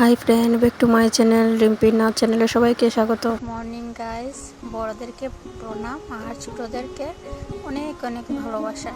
Hi friend, back to my channel, Rimpi Nath চ্যানেলে সবাইকে স্বাগত। মর্নিং গাইস বড়দেরকে প্রণাম, আর ছোটোদেরকে অনেক অনেক ভালোবাসা।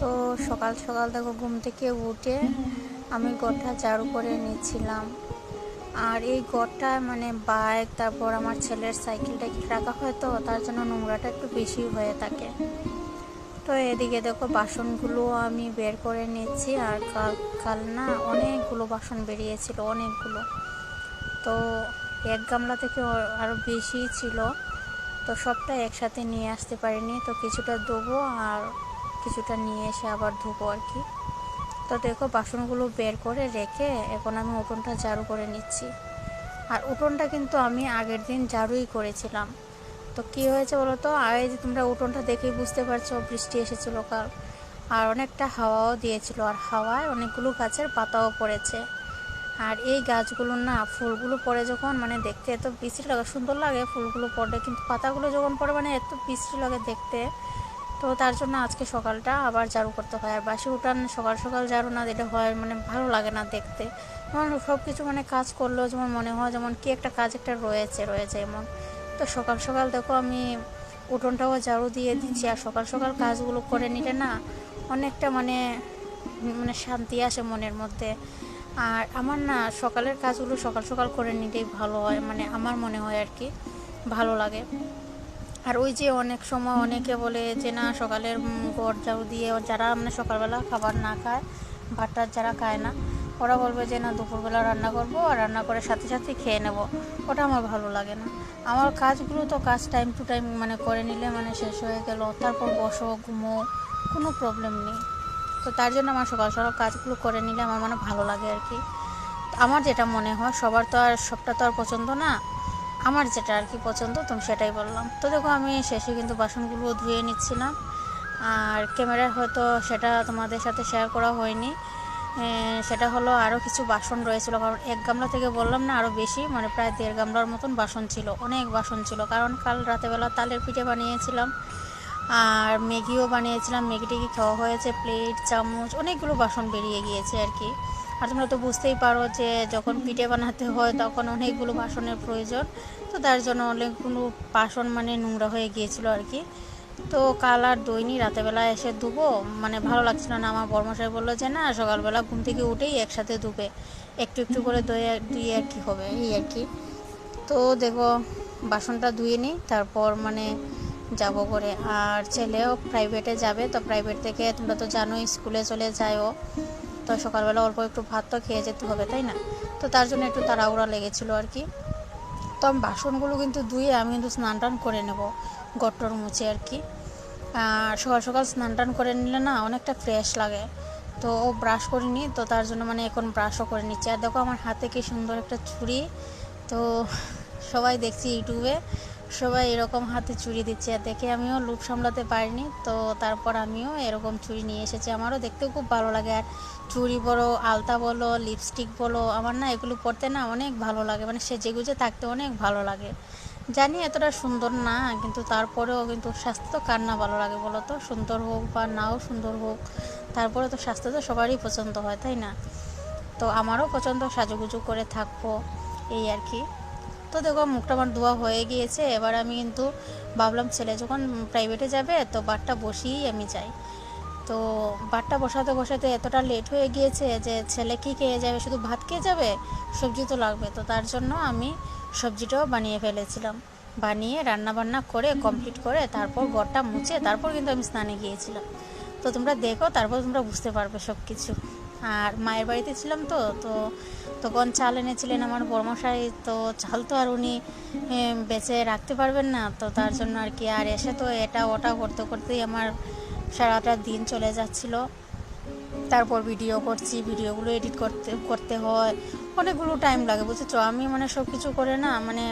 তো সকাল সকাল দেখো, ঘুম থেকে উঠে আমি গোটা ঝাড়ু করে নিচ্ছিলাম আর এই গড়টা মানে বাইক তারপর আমার ছেলের সাইকেলটা রাখা হয় তো, তার জন্য নোংরাটা একটু বেশি হয়ে থাকে। তো এদিকে দেখো বাসনগুলো আমি বের করে নিচ্ছি আর কাল কাল না অনেকগুলো বাসন বেরিয়েছিল, অনেকগুলো। তো এক গামলা থেকে আরও বেশি ছিল। তো সবটা একসাথে নিয়ে আসতে পারিনি, তো কিছুটা দেবো আর কিছুটা নিয়ে এসে আবার ধুবো আর কি। তো দেখো বাসনগুলো বের করে রেখে এখন আমি উঠোনটা ঝাড়ু করে নিচ্ছি। আর উঠোনটা কিন্তু আমি আগের দিন ঝাড়ুই করেছিলাম। তো কি হয়েছে বলো তো? আগে যে তোমরা উঠোনটা দেখেই বুঝতে পারছ, বৃষ্টি এসেছিল কাল। আর অনেকটা হাওয়াও দিয়েছিল, আর হাওয়ায় অনেকগুলো গাছের পাতাও পড়েছে। আর এই গাছগুলোর না, ফুলগুলো পড়ে যখন মানে দেখতে এত বিশ্রী লাগে, সুন্দর লাগে ফুলগুলো পড়লে। কিন্তু পাতাগুলো যখন পড়ে মানে এত বিশ্রী লাগে দেখতে। তো তার জন্য আজকে সকালটা আবার ঝাড়ু করতে হয়। আর বাসি উঠান সকাল সকাল ঝাড়ু না দিলে হয় মানে ভালো লাগে না দেখতে। যেমন সব কিছু মানে কাজ করলেও যেমন মনে হয়, যেমন কি একটা কাজ একটা রয়েছে রয়েছে এমন। তো সকাল সকাল দেখো আমি উঠোনটাও ঝাড়ু দিয়ে দিচ্ছি আর সকাল সকাল কাজগুলো করে নিলে না অনেকটা মানে মানে শান্তি আসে মনের মধ্যে। আর আমার না সকালের কাজগুলো সকাল সকাল করে নিলেই ভালো হয় মানে আমার মনে হয় আর কি, ভালো লাগে। আর ওই যে অনেক সময় অনেকে বলে যে না সকালের গড় ঝাড়ু দিয়ে যারা মানে সকালবেলা খাবার না খায়, ভাতটা যারা খায় না ওরা বলবে যে, না, দুপুরবেলা রান্না করব আর রান্না করে সাথে সাথে খেয়ে নেব। ওটা আমার ভালো লাগে না। আমার কাজগুলো তো কাজ টাইম টু টাইম মানে করে নিলে মানে শেষ হয়ে গেল। তারপর বসো, ঘুমো, কোনো প্রবলেম নেই। তো তার জন্য আমার সকাল সকাল কাজগুলো করে নিলে আমার মানে ভালো লাগে আর কি। আমার যেটা মনে হয়, সবার তো আর সবটা তো আর পছন্দ না। আমার যেটা আর কি পছন্দ তুমি সেটাই বললাম। তো দেখো, আমি শেষে কিন্তু বাসনগুলো ধুয়ে নিচ্ছিলাম। আর ক্যামেরায় হয়তো সেটা তোমাদের সাথে শেয়ার করা হয়নি। সেটা হলো আরও কিছু বাসন রয়েছিল, কারণ এক গামলা থেকে বললাম না আরও বেশি মানে প্রায় দেড় গামলার মতন বাসন ছিল, অনেক বাসন ছিল, কারণ কাল রাতেবেলা তালের পিঠে বানিয়েছিলাম, আর ম্যাগিও বানিয়েছিলাম ম্যাগি টেগি খাওয়া হয়েছে, প্লেট, চামচ, অনেকগুলো বাসন বেরিয়ে গিয়েছে আর কি। আর তোমরা তো বুঝতেই পারো যে যখন পিঠে বানাতে হয় তখন অনেকগুলো বাসনের প্রয়োজন, তো তার জন্য অনেকগুলো বাসন মানে নোংরা হয়ে গিয়েছিল আর কি। তো কাল আর দইনি, রাতেবেলা এসে ধুবো। মানে ভালো লাগছিল না, আমার বর্মশাই বলল যে, না, সকালবেলা ঘুম থেকে উঠেই একসাথে ধুবে। একটু একটু করে দই ধুয়ে আর কি হবে, এই আর কি। তো দেখো, বাসনটা ধুয়ে নিই, তারপর মানে যাব করে আর ছেলেও প্রাইভেটে যাবে, তো প্রাইভেট থেকে তোমরা তো জানোই, স্কুলে চলে যায়ও। তো সকালবেলা অল্প একটু ভাত তো খেয়ে যেতে হবে, তাই না? তো তার জন্য একটু তাড়াহুড়া লেগেছিলো আর কি। তো বাসনগুলো কিন্তু ধুয়ে আমি কিন্তু স্নান টান করে নেব, গট্টর মুছে আর কি। আর সকাল সকাল স্নান টান করে নিলে না অনেকটা ফ্রেশ লাগে। তো ও ব্রাশ করিনি তো তার জন্য মানে এখন ব্রাশও করে নিচ্ছে। আর দেখো আমার হাতে কি সুন্দর একটা ছুরি, তো সবাই দেখছি ইউটিউবে। সবাই এরকম হাতে চুরি দিচ্ছে। আর দেখে আমিও লুপ সামলাতে পারিনি, তো তারপর আমিও এরকম চুরি নিয়ে এসেছি। আমারও দেখতেও খুব ভালো লাগে। আর চুড়ি বলো, আলতা বলো লিপস্টিক বলো, আমার না এগুলো পরতে না অনেক ভালো লাগে। মানে সেজে গুজে থাকতে অনেক ভালো লাগে। জানি এতটা সুন্দর না, কিন্তু তারপরেও কিন্তু স্বাস্থ্য তো কার না ভালো লাগে বলো তো? সুন্দর হোক বা নাও সুন্দর হোক, তারপরে তো স্বাস্থ্য তো সবারই পছন্দ হয়, তাই না? তো আমারও পছন্দ, সাজুগুজু করে থাকব, এই আর কি। তো দেখো, মুখটা আমার ধোয়া হয়ে গিয়েছে। এবার আমি কিন্তু ভাবলাম, ছেলে যখন প্রাইভেটে যাবে, তো বারটা বসিয়েই আমি যাই। তো বারটা বসাতে বসাতে এতটা লেট হয়ে গিয়েছে যে ছেলে কী খেয়ে যাবে, শুধু ভাত খেয়ে যাবে? সবজি তো লাগবে। তো তার জন্য আমি সবজিটাও বানিয়ে ফেলেছিলাম। বানিয়ে রান্না বান্না করে কমপ্লিট করে তারপর গড়টা মুছে তারপর কিন্তু আমি স্নানে গিয়েছিলাম। তো তোমরা দেখো, তারপর তোমরা বুঝতে পারবে সব কিছু আর মায়ের বাড়িতে ছিলাম তো তো তখন চাল এনেছিলেন আমার বর্মশাই তো চাল তো আর উনি বেঁচে রাখতে পারবেন না, তো তার জন্য আর কি। আর এসে তো এটা ওটা করতে করতেই আমার সারাটা দিন চলে যাচ্ছিল। তারপর ভিডিও করছি ভিডিওগুলো এডিট করতে করতে হয়। অনেকগুলো টাইম লাগে, বুঝেছ? আমি মানে সব কিছু করে না মানে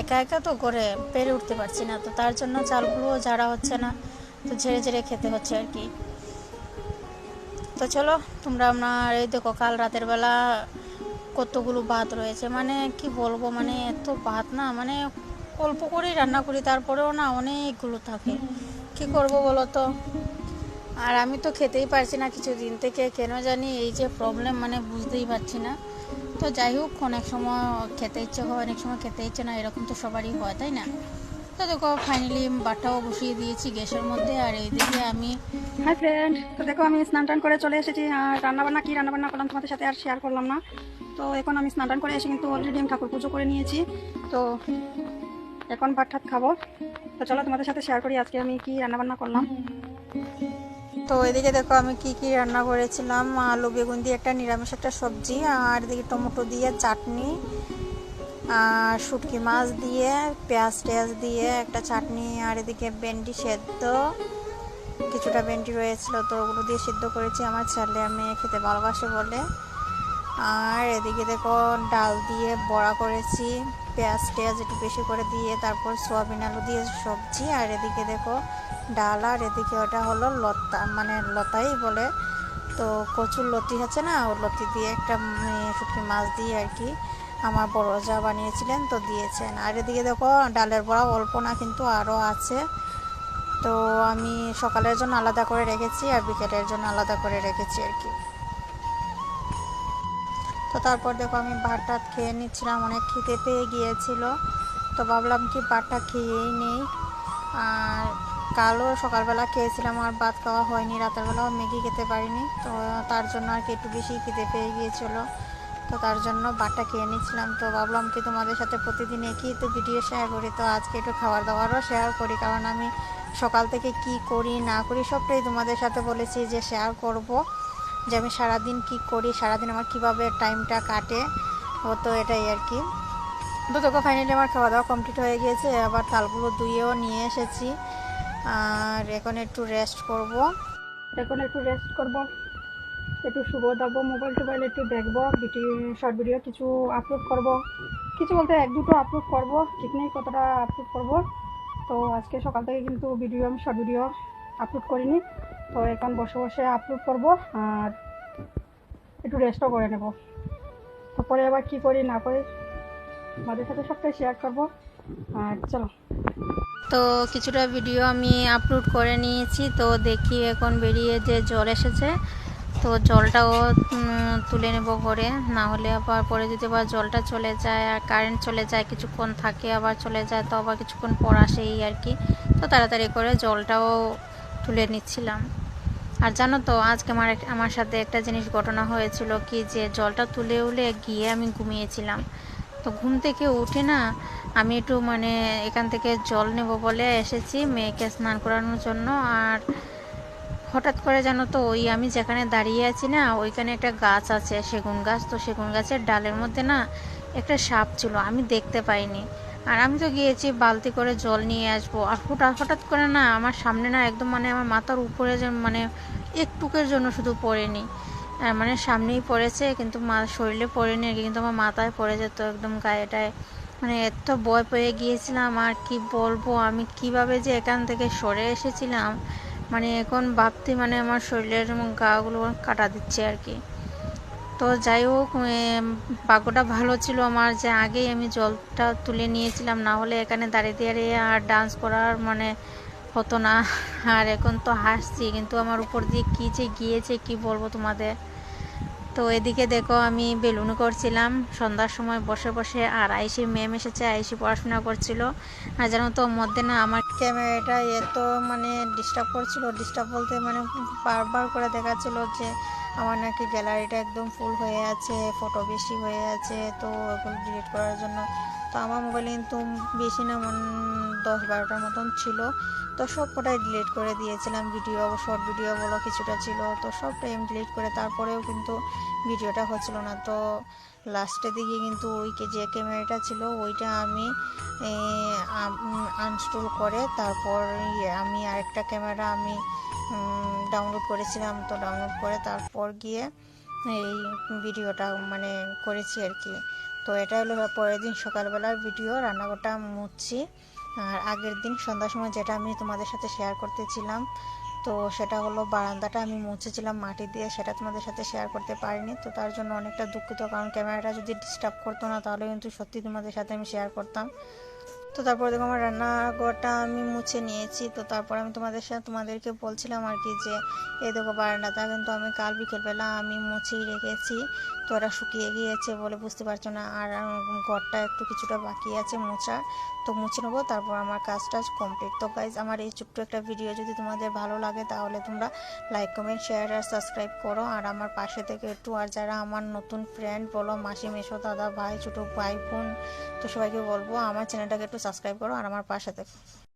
একা একা তো করে পেরে উঠতে পারছি না, তো তার জন্য চালগুলো ঝাড়া হচ্ছে না, তো ঝেড়ে ঝেড়ে খেতে হচ্ছে আর কি। তো চলো, তোমরা আপনার এই দেখো, কাল রাতের বেলা কতগুলো ভাত রয়েছে। মানে কি বলব মানে এত ভাত না মানে অল্প করেই রান্না করি, তারপরেও না অনেকগুলো থাকে। কি করব বলো তো? আর আমি তো খেতেই পারছি না কিছু দিন থেকে, কেন জানি এই যে প্রবলেম মানে বুঝতেই পারছি না। তো যাই হোক, অনেক সময় খেতে ইচ্ছে হয়, অনেক সময় খেতে ইচ্ছে না, এরকম তো সবারই হয়, তাই না? তো দেখো ফাইনালি বাটাও বসিয়ে দিয়েছি গ্যাসের মধ্যে আর এইদিকে আমি হাই ফ্রেন্ড তো দেখো আমি স্নান টান করে চলে এসেছি। আর রান্নাবান্না কী রান্নাবান্না করলাম তোমাদের সাথে আর শেয়ার করলাম না। তো এখন আমি স্নান টান করে এসে কিন্তু অলরেডি আমি ঠাকুর পুজো করে নিয়েছি। তো এখন ভাত ঠাত খাব। তো চলো তোমাদের সাথে শেয়ার করি আজকে আমি কী রান্নাবান্না করলাম। তো এদিকে দেখো আমি কি কি রান্না করেছিলাম। আলু বেগুন দিয়ে একটা নিরামিষ একটা সবজি আর এদিকে টমেটো দিয়ে চাটনি। শুটকি মাছ দিয়ে, পেঁয়াজ টেয়াজ দিয়ে, একটা চাটনি আর এদিকে ভেন্ডি সেদ্ধ। কিছুটা ভেন্ডি রয়েছিল তো ওগুলো দিয়ে সিদ্ধ করেছি আমার ছেলে মেয়ে খেতে ভালোবাসে বলে। আর এদিকে দেখো ডাল দিয়ে বড়া করেছি, পেঁয়াজ টেয়াজ একটু বেশি করে দিয়ে, তারপর সোয়াবিন আলু দিয়ে সবজি, আর এদিকে দেখো ডাল, আর এদিকে ওটা হলো লতা মানে লতাই বলে। তো কচুর লতি আছে না ও লতি দিয়ে একটা শুটকি মাছ দিয়ে আর কি। আমার বড় যা বানিয়েছিলেন তো দিয়েছেন। আর এদিকে দেখো, ডালের বড়া অল্প না, কিন্তু আরও আছে। তো আমি সকালের জন্য আলাদা করে রেখেছি আর বিকেলের জন্য আলাদা করে রেখেছি আর কি। তো তারপর দেখো, আমি ভাত টাত খেয়ে নিচ্ছিলাম, অনেক খিদে পেয়ে গিয়েছিল। তো ভাবলাম কি, ভাতটা খেয়েই নেই। আর কালও সকালবেলা খেয়েছিলাম, আর ভাত খাওয়া হয়নি, রাতের বেলাও ম্যাগি খেতে পারিনি। তো তার জন্য আর কি একটু বেশি খিদে পেয়ে গিয়েছিল। তো তার জন্য ভাতটা খেয়ে নিচ্ছিলাম। তো ভাবলাম কি তোমাদের সাথে প্রতিদিন একই তো ভিডিও শেয়ার করি। তো আজকে একটু খাবার দাবারও শেয়ার করি। কারণ আমি সকাল থেকে কি করি, না করি সবটাই তোমাদের সাথে বলেছি যে শেয়ার করব। যে আমি সারাদিন কি করি, সারাদিন আমার কীভাবে টাইমটা কাটে, ও তো এটাই আর কি। তো তোকে ফাইনালি আমার খাওয়া দাওয়া কমপ্লিট হয়ে গিয়েছে। আবার তালগুলো ধুয়েও নিয়ে এসেছি। আর এখন একটু রেস্ট করব। এখন একটু রেস্ট করব। একটু শুভ দেবো মোবাইল টোবাইল একটু দেখব ভিডিও শর্ট ভিডিও কিছু আপলোড করব। কিছু বলতে এক দুটো আপলোড করব, ঠিক নেই কতটা আপলোড করব। তো আজকে সকাল থেকে কিন্তু ভিডিও আমি শর্ট ভিডিও আপলোড করিনি। তো এখন বসে বসে আপলোড করব আর একটু রেস্টও করে নেব। তারপরে আবার কি করি না করি আমাদের সাথে সবটাই শেয়ার করব। আর চলো। তো কিছুটা ভিডিও আমি আপলোড করে নিয়েছি, তো দেখি এখন বেরিয়ে যে জল এসেছে তো জলটাও তুলে নেব ঘরে। না হলে আবার পরে যদি আবার জলটা চলে যায় আর কারেন্ট চলে যায়, কিছুক্ষণ থাকে আবার চলে যায়, তো আবার কিছুক্ষণ পর আসে এই আর কি। তো তাড়াতাড়ি করে জলটাও তুলে নিচ্ছিলাম। আর জানো তো, আজকে আমার আমার সাথে একটা জিনিস ঘটনা হয়েছিল কি যে জলটা তুলে উলে গিয়ে আমি ঘুমিয়েছিলাম। তো ঘুম থেকে উঠে না আমি একটু মানে এখান থেকে জল নেব বলে এসেছি মেয়েকে স্নান করানোর জন্য। আর হঠাৎ করে জানো তো, ওই আমি যেখানে দাঁড়িয়ে আছি না, ওইখানে একটা গাছ আছে, সেগুন গাছ। তো সেগুন গাছের ডালের মধ্যে না একটা সাপ ছিল, আমি দেখতে পাইনি। আর আমি তো গিয়েছি, বালতি করে জল নিয়ে আসব। আর হঠাৎ হঠাৎ করে না আমার সামনে না একদম মানে আমার মাথার উপরে মানে একটুকের জন্য শুধু পড়েনি। আর মানে সামনেই পড়েছে, কিন্তু মা শরীরে পড়েনি আর কিন্তু আমার মাথায় পড়ে যেত একদম গায়েটায়। মানে এত ভয় পেয়ে গিয়েছিলাম, আর কি বলব, আমি কীভাবে যে এখান থেকে সরে এসেছিলাম। মানে এখন ভাবতে মানে আমার শরীরের গাগুলো কাটা দিচ্ছে আর কি। তো যাই হোক ভাগ্যটা ভালো ছিল আমার যে আগেই আমি জলটা তুলে নিয়েছিলাম, না হলে এখানে দাঁড়িয়ে দাঁড়িয়ে আর ডান্স করার মানে হতো না। আর এখন তো হাসছি, কিন্তু আমার উপর দিয়ে কী যে গিয়েছে কি বলব তোমাদের? তো এদিকে দেখো আমি বেলুন করছিলাম, সন্ধ্যার সময় বসে বসে আর আইসি ম্যাম এসেছে, আইসি পড়াশোনা করছিল। আর জানো তো, মধ্যে না আমার ক্যামেরাটা এত মানে ডিস্টার্ব করছিল ডিস্টার্ব বলতে মানে বারবার করে দেখাচ্ছিল যে আমার নাকি গ্যালারিটা একদম ফুল হয়ে আছে ফটো বেশি হয়ে আছে, তো ওগুলো ডিলিট করার জন্য। তো আমার মোবাইলে কিন্তু বেশি না, মন দশ বারোটার মতন ছিল। তো সব কটাই ডিলিট করে দিয়েছিলাম ভিডিও শর্ট ভিডিও বলো কিছুটা ছিল। তো সবটাই আমি ডিলিট করে তারপরেও কিন্তু ভিডিওটা হচ্ছিল না। তো লাস্টের দিকে কিন্তু ওই কে- যে ক্যামেরাটা ছিল, ওইটা আমি আনস্টল করে তারপর ইয়ে আমি আরেকটা ক্যামেরা আমি ডাউনলোড করেছিলাম। তো ডাউনলোড করে তারপর গিয়ে এই ভিডিওটা মানে করেছি আর কি। তো এটা হলো পরের দিন সকালবেলার ভিডিও, রান্নাঘরটা মুছছি। আর আগের দিন সন্ধ্যার সময় যেটা আমি তোমাদের সাথে শেয়ার করতেছিলাম তো সেটা হলো বারান্দাটা আমি মুছেছিলাম মাটি দিয়ে, সেটা তোমাদের সাথে শেয়ার করতে পারিনি। তো তার জন্য অনেকটা দুঃখিত, কারণ ক্যামেরাটা যদি ডিস্টার্ব করতো না, তাহলে কিন্তু সত্যি তোমাদের সাথে আমি শেয়ার করতাম। তো তারপর দেখো আমার রান্নাঘরটা আমি মুছে নিয়েছি। তো তারপর আমি তোমাদের সাথে তোমাদেরকে বলছিলাম আর কি যে, এই দেখো বারান্দাটা কিন্তু আমি কাল বিকেলবেলা আমি মুছেই রেখেছি। তো ওরা শুকিয়ে গিয়েছে বলে বুঝতে পারছ না। আর ঘরটা একটু কিছুটা বাকি আছে মোছার। তো মুছে নেব, তারপর আমার কাজ টাজ কমপ্লিট তো গাইজ আমার এই ছোট্ট একটা ভিডিও যদি তোমাদের ভালো লাগে তাহলে তোমরা লাইক কমেন্ট শেয়ার আর সাবস্ক্রাইব করো। আর আমার পাশে থেকে একটু আর যারা আমার নতুন ফ্রেন্ড বলো, মাসি মেশো দাদা, ভাই, ছোটো ভাই, বোন, তো সবাইকে বলব, আমার চ্যানেলটাকে একটু সাবস্ক্রাইব করো আর আমার পাশে থেকে।